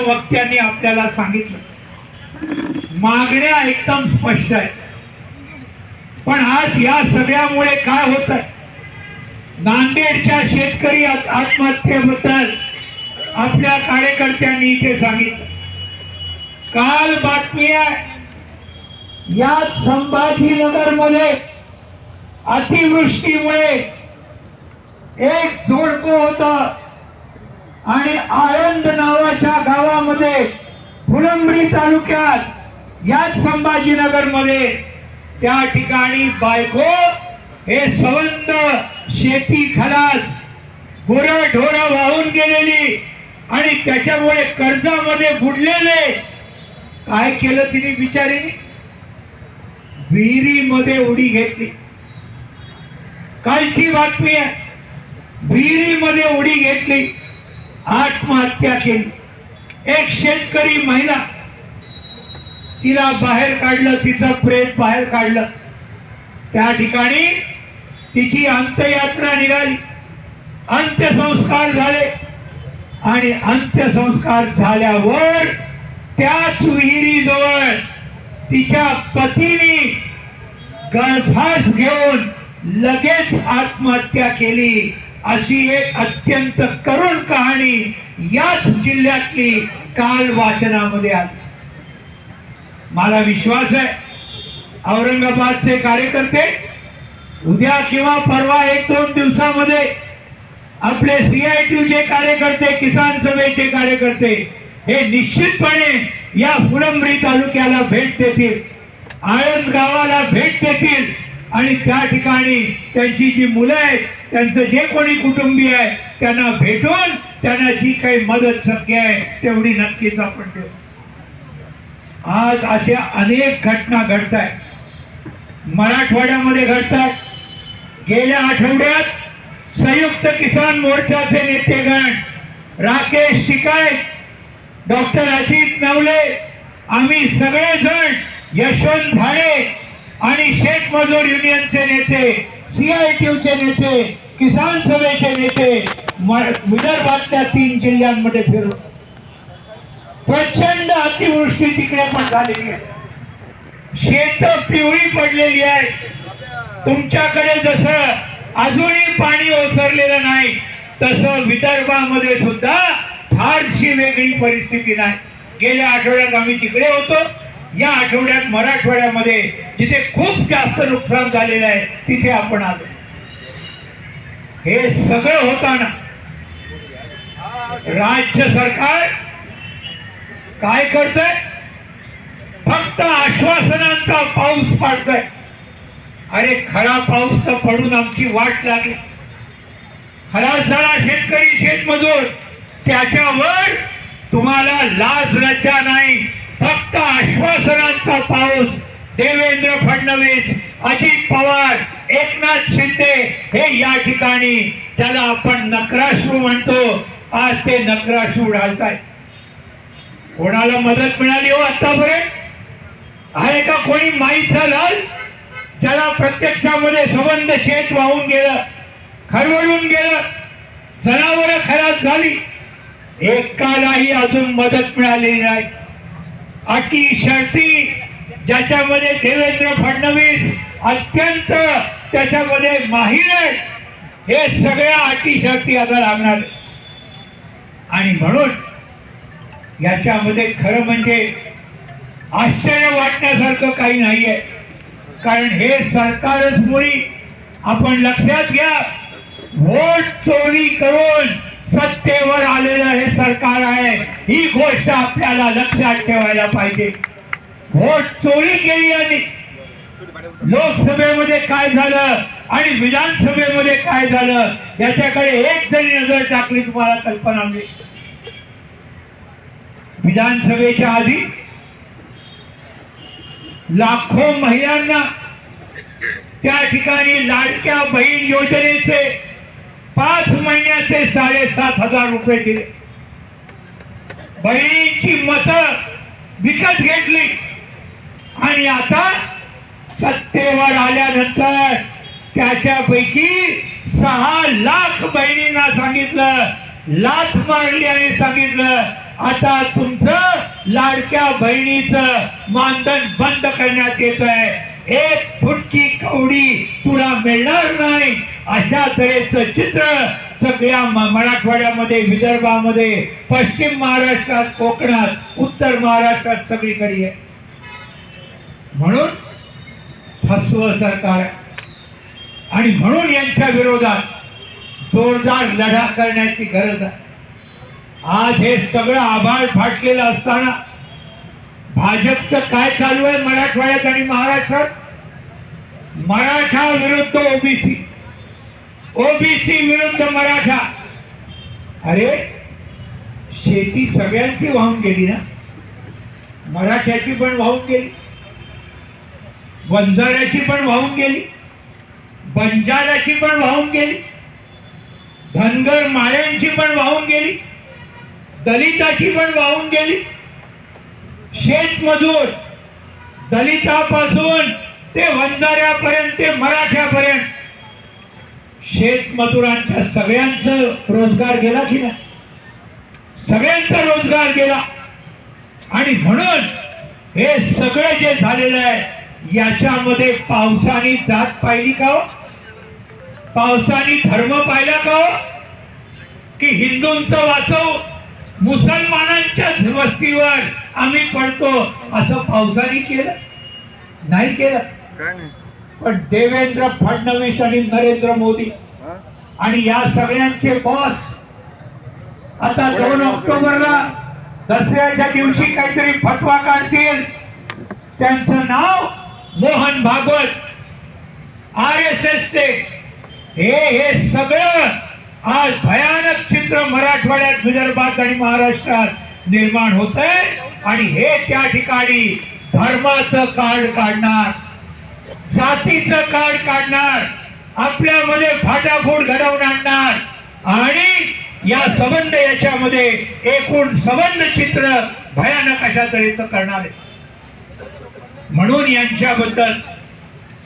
वक्त्यांनी आपल्याला सांगितलं. मागण्या एकदम स्पष्ट आहेत. पण आज या सगळ्यामुळे काय होत आहे नांदेडच्या शेतकरी आत्महत्येबद्दल आपल्या कार्यकर्त्यांनी इथे सांगितलं. काल बातमी आहे या संभाजीनगरमध्ये अतिवृष्टीमुळे एक जोडपं होतं. आणि आळंद नावाच्या गावामध्ये फुलंब्री तालुक्यात याच संभाजीनगरमध्ये त्या ठिकाणी बायको हे सवंत शेती खलास गुर ढोर वाहून गेलेली आणि त्याच्यामुळे कर्जामध्ये बुडलेले. काय केलं तिने बिचारी विहिरीमध्ये उडी घेतली. कालची बातमी आहे. विहिरीमध्ये उडी घेतली. आत्महत्या केली. एक शेतकरी महिला तिला बाहेर काढलं तिचं प्रेत बाहेर काढलं. त्या ठिकाणी तिची अंत्ययात्रा निघाली. अंत्यसंस्कार झाले. आणि अंत्यसंस्कार झाल्यावर त्याच विहिरीजवळ तिच्या पतीने गर्भास घेऊन लगेच आत्महत्या केली. अशी एक अत्यंत करुण कहाणी याच जिल्ह्यातली काल वाचनामध्ये आली. मला विश्वास आहे औरंगाबादचे कार्यकर्ते उद्या किंवा परवा एक दोन दिवसामध्ये आपले सीआयटीचे कार्यकर्ते किसान सभेचे कार्यकर्ते हे निश्चितपणे या फुलंब्री तालुक्याला भेट देतील आळंद गावाला भेट देतील. आणि त्या ठिकाणी त्यांची जी मुलं आहेत त्यांचं जे कोणी कुटुंबीय आहे त्यांना भेटून त्यांना जी काही मदत शक्य आहे तेवढी नक्कीच आपण देऊ. आज अशा अनेक घटना घडत आहेत मराठवाड्यामध्ये घडतात. गेल्या आठवड्यात संयुक्त किसान मोर्चाचे नेतेगण राकेश शिकाय डॉक्टर अजित नवले आम्ही सगळेजण यशवंत झाडे आणि शेत मजूर युनियनचे नेते सीआयटीयूचे नेते किसान सभेचे नेते विदर्भातल्या तीन जिल्ह्यांमध्ये फिरलो प्रचंड अतिवृष्टी तिकडे पण झालेली आहे. शेत पिवळी पडलेली आहे तुमच्याकडे जसं अजूनही पाणी ओसरलेलं नाही तसं विदर्भामध्ये सुद्धा फारशी वेगळी परिस्थिती नाही. गेल्या आठवड्यात आम्ही तिकडे होतो. या आठवड्यात मराठवाड्यामध्ये जिथे खूप जास्त नुकसान झालेलं आहे तिथे आपण आलो. हे सगळं होताना राज्य सरकार काय करतंय? फक्त आश्वासनांचा पाऊस पाडतय. अरे खरा पाऊस तर पडून आमची वाट लागली. खरा झाला शेतकरी शेतमजूर त्याच्यावर तुम्हाला लाज लज्जा नाही. फक्त आश्वासनांचा पाऊस. देवेंद्र फडणवीस अजित पवार एकनाथ शिंदे हे या ठिकाणी त्याला आपण नक्राश्रू म्हणतो. आज ते नक्राश्रू ढालताय कोणाला मदत मिळाली हो आतापर्यंत? आहे का कोणी माईचा लाल? ज्याला प्रत्यक्षामध्ये संबंध शेत वाहून गेलं खरवडून गेलं जनावर खराब झाली. एकालाही अजून मदत मिळालेली नाही. अटी शर्ती ज्याच्यामध्ये देवेंद्र फडणवीस अत्यंत त्याच्यामध्ये माहीर आहेत. हे सगळ्या अटी शर्ती आता लागणार आणि म्हणून याच्यामध्ये खरं म्हणजे आश्चर्य वाटण्यासारखं काही नाहीये. कारण हे सरकारच मुळी आपण लक्षात घ्या. वोट चोरी करून सत्तेवर आलेलं हे सरकार आहे ही गोष्ट आपल्याला लक्षात ठेवायला पाहिजे. व्होट चोरी केली आणि लोकसभेमध्ये काय झालं आणि विधानसभेमध्ये काय झालं याच्याकडे एक जरी नजर टाकली तुम्हाला कल्पना मिळेल विधानसभेच्या आधी लाखो महिलांना त्या ठिकाणी लाडक्या बहीण योजनेचे पाच महिन्याचे साडेसात हजार रुपये दिले. बहिणींची मत विकत घेतली. आणि आता सत्तेवर आल्यानंतर त्याच्यापैकी सहा लाख बहिणींना सांगितलं लाच मारली आणि सांगितलं आता तुमचं लाडक्या बहिणीचं मानधन बंद करण्यात येत आहे एक फुटकी कवडी तुला मिळणार नाही. अशा तऱ्हेचं चित्र सगळ्या मराठवाड्यामध्ये विदर्भामध्ये पश्चिम महाराष्ट्रात कोकणात उत्तर महाराष्ट्रात सगळीकडे आहे. म्हणून फसव सरकार आणि म्हणून यांच्या विरोधात जोरदार लढा करण्याची गरज आहे. आज हे सगळं आभाळ फाटलेलं असताना भाजपचं काय चालू आहे मराठवाड्यात आणि महाराष्ट्रात? मराठा विरुद्ध ओबीसी. ओबीसी विरुद्ध मराठा. अरे शेती सगळ्यांची वाहून गेली ना? मराठ्याची पण वाहून गेली. वंजाऱ्याची पण वाहून गेली. बंजाऱ्याची पण वाहून गेली. धनगर माळ्यांची पण वाहून गेली. दलिताची पण वाहून गेली. शेतमजूर दलितापासून ते वंजाऱ्यापर्यंत ते मराठ्यापर्यंत. शेतमजुरांच्या सगळ्यांचं रोजगार गेला की नाही? सगळ्यांचा रोजगार गेला. आणि म्हणून हे सगळं जे झालेलं आहे याच्यामध्ये पावसाने जात पाहिली का हो? पावसाने धर्म पाहिला का हो? की हिंदूंचं वाचव मुसलमानांच्या वस्तीवर आम्ही पडतो असं पावसाने केलं? नाही केलं. पण देवेंद्र फडणवीस आणि नरेंद्र मोदी? आणि या सगळ्यांचे बॉस आता दोन ऑक्टोबरला दसऱ्याच्या दिवशी काहीतरी फटवा काढतील. त्यांचं नाव Mohan Bhagwat. R S S चे हे हे सगळं आज भयानक चित्र मराठवाड्यात विदर्भात आणि महाराष्ट्रात निर्माण होत आहे आणि हे त्या ठिकाणी धर्माचं कार्ड काढणार. जातीचं कार्ड काढणार आपल्यामध्ये फाटाफूट घडवून आणणार आणि या संबंध याच्यामध्ये एकूण संबंध चित्र भयानक अशा तऱ्हेचं करणार आहे. म्हणून यांच्याबद्दल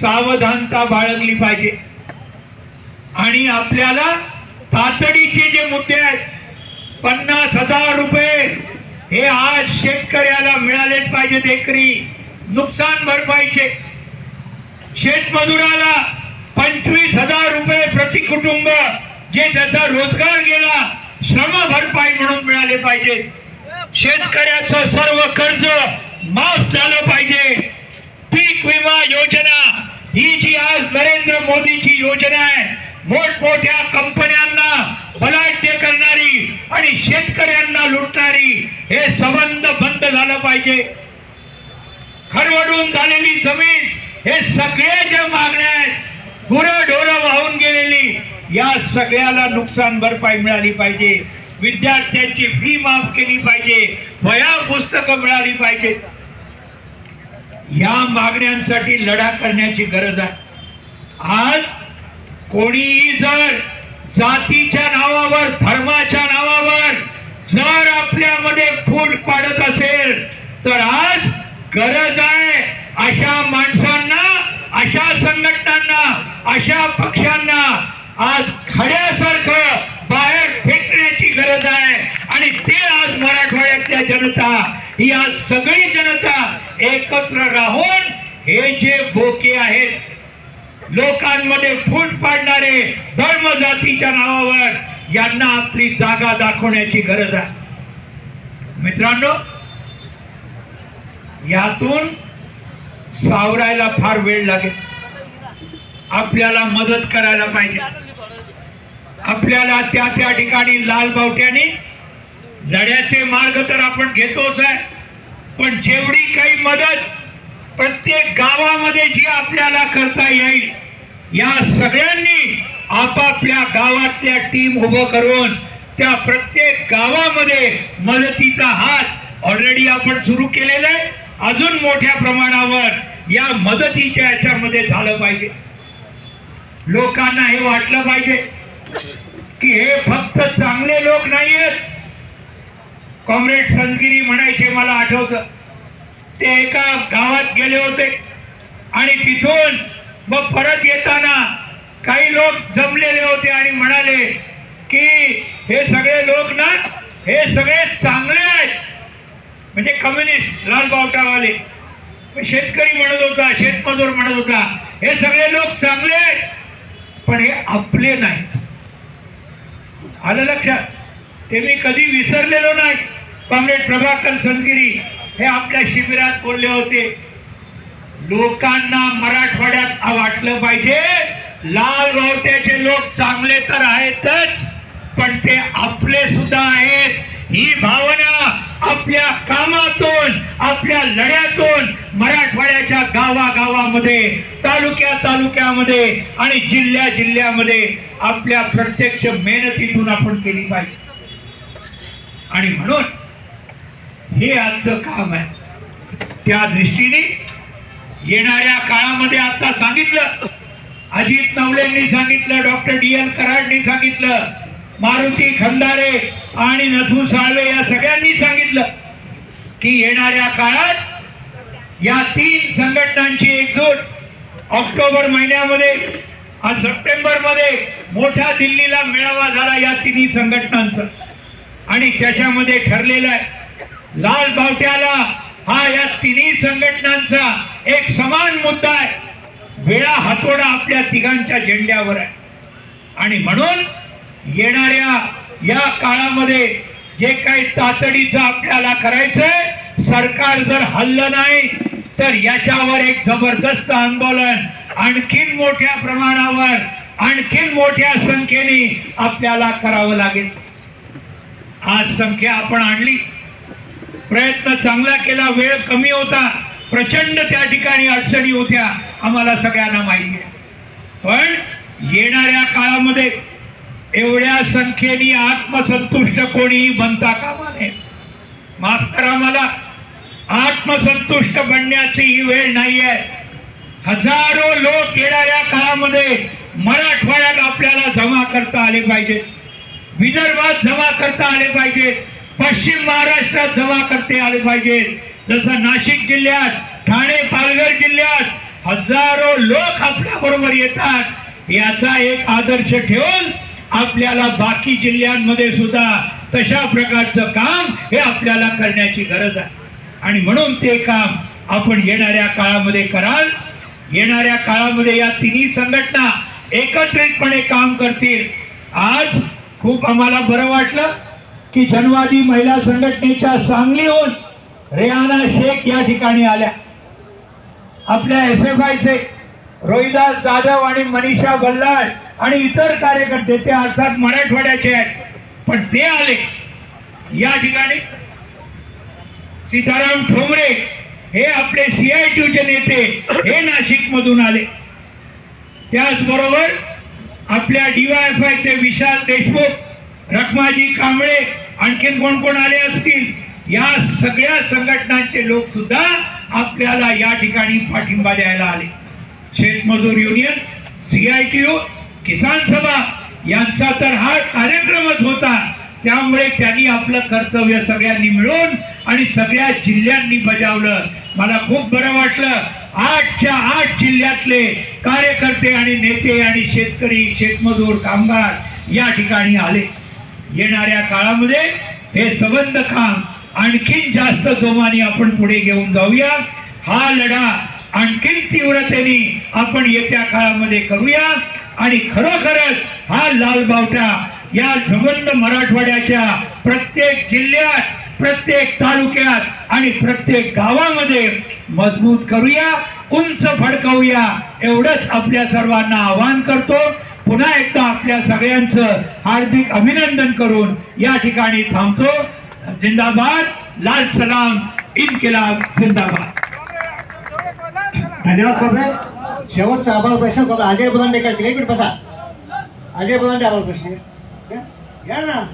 सावधानता बाळगली पाहिजे. आणि आपल्याला तातडीचे जे मुद्दे आहेत पन्नास हजार रुपये हे आज शेतकऱ्याला मिळालेच पाहिजेत एकरी. नुकसान भरपाईचे. शेतमजुराला पंचवीस हजार रुपये प्रति कुटुंब जे त्याचा रोजगार गेला श्रम भरपाई म्हणून मिळाले पाहिजे. शेतकऱ्याचं सर्व कर्ज माफ झालं पाहिजे. पीक विमा योजना ही जी आज नरेंद्र मोदीची योजना आहे मोठमोठ्या कंपन्यांना बलाढ्य करणारी आणि शेतकऱ्यांना लुटणारी हे संबंध बंद झालं पाहिजे. खरवडून झालेली जमीन हे सगळ्या ज्या मागण्या आहेत गुरं ढोरं वाहून गेलेली या सगळ्याला नुकसान भरपाई मिळाली पाहिजे. विद्यार्थ्यांची फी माफ केली पाहिजे. वया पुस्तकं मिळाली पाहिजे. या मागण्यांसाठी लढा करण्याची गरज आहे. आज कोणीही जर जातीच्या नावावर धर्माच्या नावावर जर आपल्यामध्ये फूट पाडत असेल तर आज गरज आहे अशा माणसांना अशा संघटनांना अशा पक्षांना आज खड्यासारखं बाहेर फेकण्याची गरज आहे. आणि ते आज मराठवाड्यातल्या जनता ही आज सगळी जनता एकत्र राहून हे जे बोके आहेत लोकांमध्ये फूट पाडणारे धर्म जातीच्या नावावर यांना आपली जागा दाखवण्याची गरज आहे. मित्रांनो यातून सावरायला फार वेळ लागेल. आपल्याला मदत करायला पाहिजे. आपल्याला त्या त्या ठिकाणी लाल बावट्याने लढ्याचे मार्ग तर आपण घेतोच आहे. पण जेवढी काही मदत प्रत्येक गावामध्ये जी आपल्याला करता येईल या सगळ्यांनी आपापल्या गावातल्या टीम उभं करून त्या प्रत्येक गावामध्ये मदतीचा हात ऑलरेडी आपण सुरू केलेला आहे. अजून मोठ्या प्रमाणावर या मदतीच्या याच्यामध्ये झालं पाहिजे. लोकांना हे वाटलं पाहिजे की हे फक्त चांगले लोक नाहीयेत. कॉम्रेड संतगिरी म्हणायचे मला आठवतं. ते एका गावात गेले होते आणि तिथून मग परत येताना काही लोक जमलेले होते आणि म्हणाले की हे सगळे लोक ना हे सगळे चांगले म्हणजे कम्युनिस्ट लाल बावटावाले. शेतकरी म्हणत होता शेतमजूर म्हणत होता हे सगळे लोक चांगले आहेत पण हे आपले नाहीत. आलं लक्षात? ते मी कधी विसरलेलो नाही. कॉम्रेड प्रभाकर संगिरी हे आपल्या शिबिरात बोलले होते. लोकांना मराठवाड्यात वाटलं पाहिजे लाल गावट्याचे लोक चांगले तर आहेतच पण ते आपले सुद्धा आहेत. ही भावना आपल्या कामातून आपल्या लढ्यातून मराठवाड्याच्या गावागावामध्ये तालुक्या तालुक्यामध्ये आणि जिल्ह्या जिल्ह्यामध्ये आपल्या प्रत्यक्ष मेहनतीतून आपण केली पाहिजे. आणि म्हणून हे आजचं काम आहे. त्या दृष्टीने येणाऱ्या काळामध्ये आता सांगितलं अजित नवलेंनी सांगितलं डॉक्टर डी एल कराडनी सांगितलं मारुती खंडारे आणि नथू साळवे या सगळ्यांनी सांगितलं की येणाऱ्या काळात या तीन संघटनांची एकजूट ऑक्टोबर महिन्यामध्ये आणि सप्टेंबरमध्ये मोठा दिल्लीला मेळावा झाला या तिन्ही संघटनांचा. आणि त्याच्यामध्ये ठरलेलं आहे लाल बावट्याला हा या तिन्ही संघटनांचा एक समान मुद्दा आहे. वेळा हातोडा आपल्या तिघांच्या झेंड्यावर आहे. आणि म्हणून येणाऱ्या या काळामध्ये जे काही तातडीचं आपल्याला करायचंय सरकार जर हल्लं नाही तर याच्यावर एक जबरदस्त आंदोलन आणखीन मोठ्या प्रमाणावर आणखीन मोठ्या संख्येने आपल्याला करावं लागेल. आज संख्या आपण आणली. प्रयत्न चांगला केला वेळ कमी होता प्रचंड त्या ठिकाणी अडचणी होत्या आम्हाला सगळ्यांना माहिती आहे. पण येणाऱ्या काळामध्ये एवढ्या संख्येने आत्मसंतुष्ट कोणीही बनता कामा नये. माफ करा मला आत्मसंतुष्ट बनण्याची ही वेळ नाही आहे हजारो लोक येणाऱ्या काळामध्ये मराठवाड्यात आपल्याला जमा करता आले पाहिजे विदर्भात जमा करता आले पाहिजे पश्चिम महाराष्ट्रात जमा करते आले पाहिजे जसं नाशिक जिल्ह्यात ठाणे पालघर जिल्ह्यात हजारो लोक आपल्याबरोबर येतात. याचा एक आदर्श ठेवून आपल्याला बाकी जिल्ह्यांमध्ये सुद्धा तशा प्रकारचं काम हे आपल्याला करण्याची गरज आहे. आणि म्हणून ते काम आपण येणाऱ्या काळामध्ये कराल. येणाऱ्या काळामध्ये या तिन्ही संघटना एकत्रितपणे काम करतील. आज खूप आम्हाला बरं वाटलं की जनवादी महिला संघटनेच्या सांगलीहून रेहाना शेख या ठिकाणी आल्या. आपल्या एस एफ आयचे रोहिदास जाधव आणि मनीषा बल्लाळ आणि इतर कार्यकर्ते ते अर्थात मराठवाड्याचे आहेत. पण ते आले. या ठिकाणी सीताराम ठोंबरे हे आपले सीआयटीचे नेते हे नाशिक मधून आले. त्याचबरोबर आपल्या डीवायएफआयचे विशाल देशमुख रखमाजी कांबळे आणखीन कोण कोण आले असतील? या सगळ्या संघटनांचे लोक सुद्धा आपल्याला या ठिकाणी पाठिंबा द्यायला आले. शेतमजूर युनियन सीआयटीयू किसान सभा यांचा तर हा कार्यक्रमच होता. त्यामुळे त्यांनी आपलं कर्तव्य सगळ्यांनी मिळून आणि सगळ्या जिल्ह्यांनी बजावलं. मला खूप बरं वाटलं. आठच्या आठ जिल्ह्यातले कार्यकर्ते आणि नेते आणि शेतकरी शेतमजूर कामगार या ठिकाणी आले. येणाऱ्या काळामध्ये हे संबंध काम आणखीन जास्त जोमाने आपण पुढे घेऊन जाऊया. हा लढा आणखीन तीव्रतेने आपण येत्या काळामध्ये करूया. आणि खरोखरच हा लाल बावटा या झबंद मराठवाड्याच्या प्रत्येक जिल्ह्यात प्रत्येक तालुक्यात आणि प्रत्येक गावामध्ये मजबूत करूया उंच फडकवूया एवढंच आपल्या सर्वांना आवाहन करतो. पुन्हा एकदा आपल्या सगळ्यांचं हार्दिक अभिनंदन करून या ठिकाणी थांबतो. जिंदाबाद लाल सलाम इनकिलाब जिंदाबाद. धन्यवाद शेवटचा आभार प्रश्न अजय बुलांडे करतील. एक मिनिट बसा. अजय बुलांडे आभार प्रश्न. या ना.